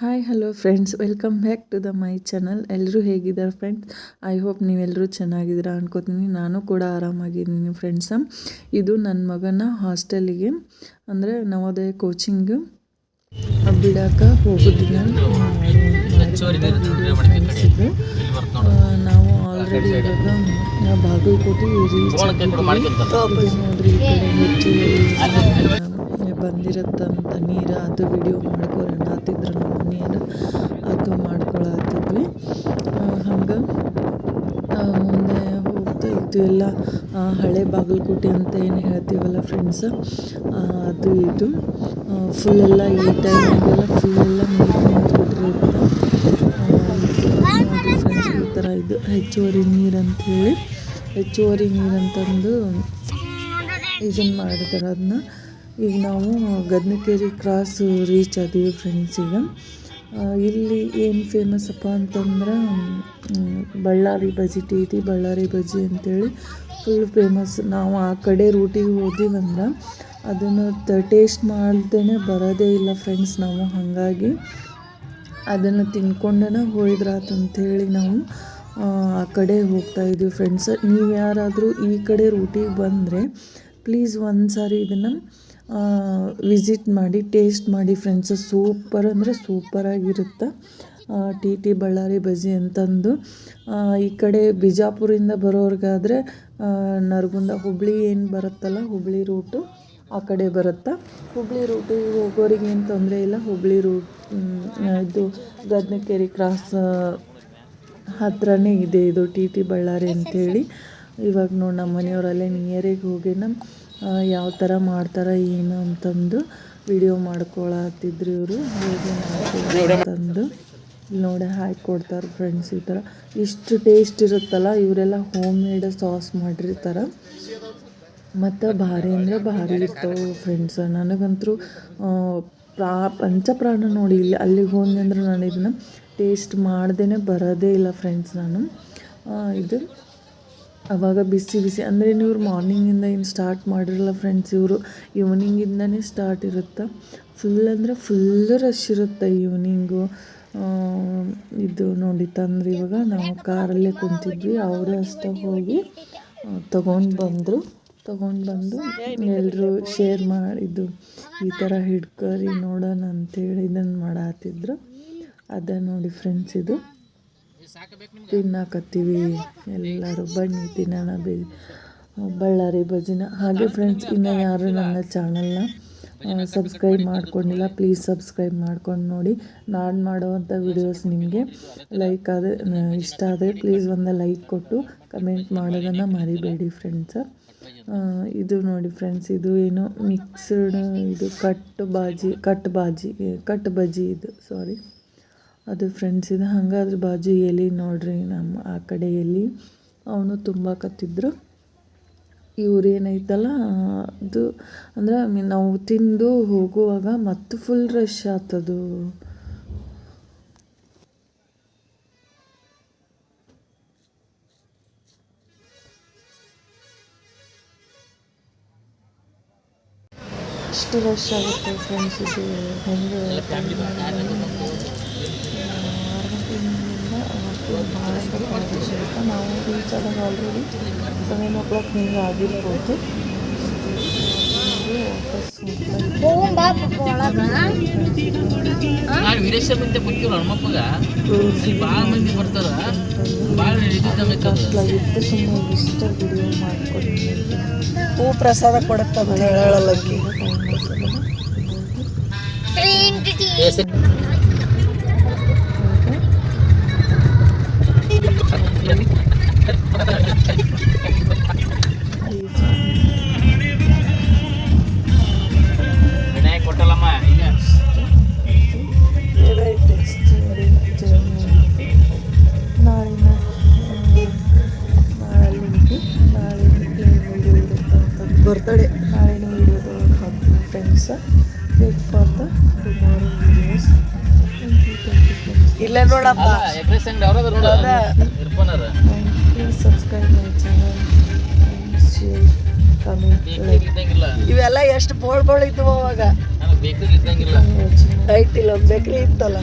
Hi hello friends welcome back to the my channel ಎಲ್ಲರೂ ಹೇಗಿದ್ದಾರೆ friends I hope ನೀವೆಲ್ಲರೂ ಚೆನ್ನಾಗಿದ್ದೀರಾ ಅನ್ಕೋತೀನಿ. ನಾನು ಕೂಡ ಆರಾಮಾಗಿದ್ದೀನಿ ಫ್ರೆಂಡ್ಸ ಇದು ನನ್ನ ಮಗನ ಹಾಸ್ಟೆಲಿಗೆ ಅಂದರೆ ನವೋದಯ ಕೋಚಿಂಗ್ ಬಿಡಾಕ ಹೋಗೋದಿಲ್ಲ. ನಾವು ಆಲ್ರೆಡಿ ಇವಾಗ ಬಾಗಲಕೋಟೆ ರೀಚ್ ನೋಡ್ರಿ ಹೆಚ್ಚು ಬಂದಿರತ್ತಂತ ನೀರು ಅದು ವಿಡಿಯೋ ಮಾಡ್ಕೊಳೋಣ ಹತ್ತಿದ್ರು ನಮ್ಮ ಮನೆಯರು ಅದು ಮಾಡ್ಕೊಳತ್ತಿದ್ವಿ. ಹಂಗೆ ಮುಂದೆ ಹೋಗ್ತಾ ಇತ್ತು ಎಲ್ಲ. ಹಳೆ ಬಾಗಲಕೋಟೆ ಅಂತ ಏನು ಹೇಳ್ತೀವಲ್ಲ ಫ್ರೆಂಡ್ಸ್ ಅದು ಇದು. ಫುಲ್ಲೆಲ್ಲ ಈ ಟೈಮಿಗೆಲ್ಲ ಫುಲ್ಲೆಲ್ಲ ನೀರು ನಿಂತ್ಬಿಟ್ಟಿರುತ್ತೆ ಫ್ರೆಂಡ್ಸ್ ಥರ ಇದು, ಹೆಚ್ಚುವರಿ ನೀರು ಅಂಥೇಳಿ ಹೆಚ್ಚುವರಿ ನೀರು ಅಂತಂದು ಇದನ್ನು ಮಾಡ್ತಾರೆ ಅದನ್ನ ಈಗ ನಾವು ಗದ್ನಕೇರಿ ಕ್ರಾಸ್ ರೀಚ್ ಆದೀವಿ ಫ್ರೆಂಡ್ಸ್ ಈಗ. ಇಲ್ಲಿ ಏನು ಅಪ್ಪ ಅಂತಂದ್ರೆ ಬಳ್ಳಾರಿ ಬಜ್ಜಿ ಟಿ ಟಿ, ಬಳ್ಳಾರಿ ಬಜ್ಜಿ ಅಂತೇಳಿ ಫುಲ್ ಫೇಮಸ್ ನಾವು ಆ ಕಡೆ ರೂಟಿಗೆ ಹೋದಿವಂದ್ರೆ ಅದನ್ನು ತ ಟೇಸ್ಟ್ ಮಾಡ್ದೇ ಬರೋದೇ ಇಲ್ಲ ಫ್ರೆಂಡ್ಸ್ ನಾವು, ಹಾಗಾಗಿ ಅದನ್ನು ತಿನ್ಕೊಂಡೇ ಹೋಯ್ದ್ರಾತಂಥೇಳಿ ನಾವು, ಆ ಕಡೆ ಹೋಗ್ತಾ ಇದ್ದೀವಿ ಫ್ರೆಂಡ್ಸ್ ನೀವು ಯಾರಾದರೂ ಈ ಕಡೆ ರೂಟಿಗೆ ಬಂದರೆ ಪ್ಲೀಸ್ ಒಂದು ಸಾರಿ ಇದನ್ನು ವಿಸಿಟ್ ಮಾಡಿ ಟೇಸ್ಟ್ ಮಾಡಿ ಫ್ರೆಂಡ್ಸ್ ಸೂಪರ್ ಅಂದರೆ ಸೂಪರಾಗಿರುತ್ತೆ ಟಿ ಟಿ ಬಳ್ಳಾರಿ ಬಜ್ಜಿ ಅಂತಂದು. ಈ ಕಡೆ ಬಿಜಾಪುರಿಂದ ಬರೋರಿಗಾದರೆ ನರಗುಂದ ಹುಬ್ಳಿ ಏನು ಬರುತ್ತಲ್ಲ ಹುಬ್ಳಿ ರೂಟು ಆ ಕಡೆ ಬರುತ್ತೆ. ಹುಬ್ಬಳ್ಳಿ ರೂಟಿಗೆ ಹೋಗೋರಿಗೆ ಏನು ತೊಂದರೆ ಇಲ್ಲ. ಹುಬ್ಳಿ ರೂಟ್ ಇದು ಗದ್ನಕೇರಿ ಕ್ರಾಸ್ ಹತ್ರನೇ ಇದೆ ಇದು ಟಿ ಟಿ ಬಳ್ಳಾರಿ ಅಂಥೇಳಿ ಇವಾಗ ನೋಡಿ ನಮ್ಮ ಮನೆಯವರಲ್ಲೇ ನಿಯರಿಗೆ ಹೋಗಿ ನಮ್ಮ ಯಾವ ಥರ ಮಾಡ್ತಾರೆ, ಏನು ಅಂತಂದು ವಿಡಿಯೋ ಮಾಡ್ಕೊಳತ್ತಿದ್ರು ಇವರು. ಹೇಗೆ ಇಲ್ಲಿ ನೋಡಿ ಹಾಕಿ ಕೊಡ್ತಾರೆ ಫ್ರೆಂಡ್ಸ್ ಈ ಥರ ಇಷ್ಟು ಟೇಸ್ಟ್ ಇರುತ್ತಲ್ಲ, ಇವರೆಲ್ಲ ಹೋಮ್ ಮೇಡ್ ಸಾಸ್ ಮಾಡಿರ್ತಾರೆ. ಮತ್ತು ಭಾರಿ ಅಂದರೆ ಭಾರಿ ಇರ್ತಾವೆ ಫ್ರೆಂಡ್ಸ್ ನನಗಂತೂ ಪ್ರಾ, ಪಂಚಪ್ರಾಣ ನೋಡಿ, ಇಲ್ಲಿ ಅಲ್ಲಿಗೆ ಹೋದ್ನಿ ಅಂದ್ರೆ ನಾನು ಇದನ್ನು ಟೇಸ್ಟ್ ಮಾಡ್ದೇ ಬರೋದೇ ಇಲ್ಲ ಫ್ರೆಂಡ್ಸ್ ನಾನು. ಇದು ಅವಾಗ ಬಿಸಿ ಬಿಸಿ, ಅಂದರೆ ನೀವು ಮಾರ್ನಿಂಗಿಂದ ಏನು ಸ್ಟಾರ್ಟ್ ಮಾಡಿರಲ್ಲ ಫ್ರೆಂಡ್ಸ್ ಇವರು ಈವ್ನಿಂಗಿಂದನೇ ಸ್ಟಾರ್ಟ್ ಇರುತ್ತೆ? ಫುಲ್ ಅಂದರೆ ಫುಲ್ ರಶ್ ಇರುತ್ತೆ ಈವ್ನಿಂಗು ಇದು ನೋಡಿ, ತಂದ್ರೆ ಇವಾಗ ನಾವು ಕಾರಲ್ಲೇ ಕುಂತಿದ್ವಿ, ಅವರು ಅಷ್ಟೇ ಹೋಗಿ ತಗೊಂಡು ಬಂದರು, ತೊಗೊಂಡು ಬಂದು ಎಲ್ಲರೂ ಶೇರ್ ಮಾಡಿದ್ದು, ಈ ಥರ ಹಿಡ್ಕರಿ ನೋಡೋಣ ಅಂತೇಳಿ ಇದನ್ನು ಮಾಡತ್ತಿದ್ರು ಅದ ನೋಡಿ ಫ್ರೆಂಡ್ಸ್ ಇದು. ತಿನ್ನಕತ್ತೀವಿ. ಎಲ್ಲರೂ ಬನ್ನಿ, ತಿನ್ನೋಣ, ಬಿ, ಬಳ್ಳಾರಿ ಬಜ್ಜಿನ ಹಾಗೆ ಫ್ರೆಂಡ್ಸ್ ಇನ್ನು ಯಾರು ನನ್ನ ಚಾನಲ್ನ ಸಬ್ಸ್ಕ್ರೈಬ್ ಮಾಡ್ಕೊಂಡಿಲ್ಲ ಪ್ಲೀಸ್ ಸಬ್ಸ್ಕ್ರೈಬ್ ಮಾಡ್ಕೊಂಡು ನೋಡಿ. ನಾನು ಮಾಡುವಂಥ ವಿಡಿಯೋಸ್ ನಿಮಗೆ ಲೈಕ್ ಆದರೆ ಇಷ್ಟ ಆದರೆ ಪ್ಲೀಸ್ ಒಂದು ಲೈಕ್ ಕೊಟ್ಟು ಕಮೆಂಟ್ ಮಾಡೋದನ್ನು ಮರಿಬೇಡಿ ಫ್ರೆಂಡ್ಸ್ ಇದು ನೋಡಿ ಫ್ರೆಂಡ್ಸ್ ಇದು ಏನು ಮಿಕ್ಸ್ಡ್ ಇದು ಕಟ್ ಬಾಜಿ ಕಟ್ ಬಾಜಿ, ಕಟ್ ಬಜ್ಜಿ ಇದು ಸಾರಿ ಅದು ಫ್ರೆಂಡ್ಸ್ ಇದು. ಹಂಗಾದ್ರೆ ಬಾಜು ಎಲೆ ನೋಡ್ರಿ ನಮ್ಮ ಆ ಕಡೆ ಅವನು ಕತ್ತಿದ್ರು. ಇವ್ರು ಏನೈತಲ್ಲ, ಅದು ಅಂದ್ರೆ ನಾವು ತಿಂದು ಹೋಗುವಾಗ ಮತ್ತು ಫುಲ್ ರಶ್ ಆತದು. ಅಷ್ಟು ರಶ್ ಆಗುತ್ತೆ ಫ್ರೆಂಡ್ಸ್ ಇದು. ಹೆಂಗೆ? ಭಾಳ ಇರುತ್ತೆ ನಾವು ರೀಚ್ ಆದಾಗ ಆಲ್ರೆಡಿ ಸೆವೆನ್ ಓ ಕ್ಲಾಕ್ ಹಿಂಗೆ ಆಗಿರ್ಬೋದು ಮಂದಿ ಬರ್ತಾರ. ಇಷ್ಟ ವಿಡಿಯೋ ಮಾಡ್ಕೊಂಡು ಹೂ ಪ್ರಸಾದ ಕೊಡುತ್ತೆ ಹೇಳಲ್ಲಕ್ಕಿ ನಾಳೆ ನಾಳೆ ಬರ್ತಡೆ ನಾಳಿನ ವಿಡಿಯೋದೊಳಗೆ ಹಾಕ್ತೀನಿ ಫ್ರೆಂಡ್ಸ್ ವೇಟ್ ಫಾರ್ ದ ಇಲ್ಲೇ ನೋಡಪ್ಪ. ಇವೆಲ್ಲ ಎಷ್ಟು ಬೋಳ್ ಬೋಳ್ ಇದ್ವು ಅವಾಗ. ಐತಿಲ್ಲ ಇದ್ದಂಗಿಲ್ಲ ಇಲ್ಲ ಬೇಕರಿ ಇತ್ತಲ್ಲ.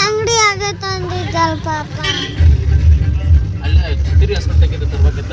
ಅಂಗಡಿ ಆಗತ್ತೆ ಅಂದಿದ್ದಲ್ಲ ಪಾಪ. ಅಲ್ಲ ಚಿತ್ರಿ ಹಾಸ್ಪಿಟಲ್ ತೆಗೆದು ತರ್ಬೇಕಿತ್ತ.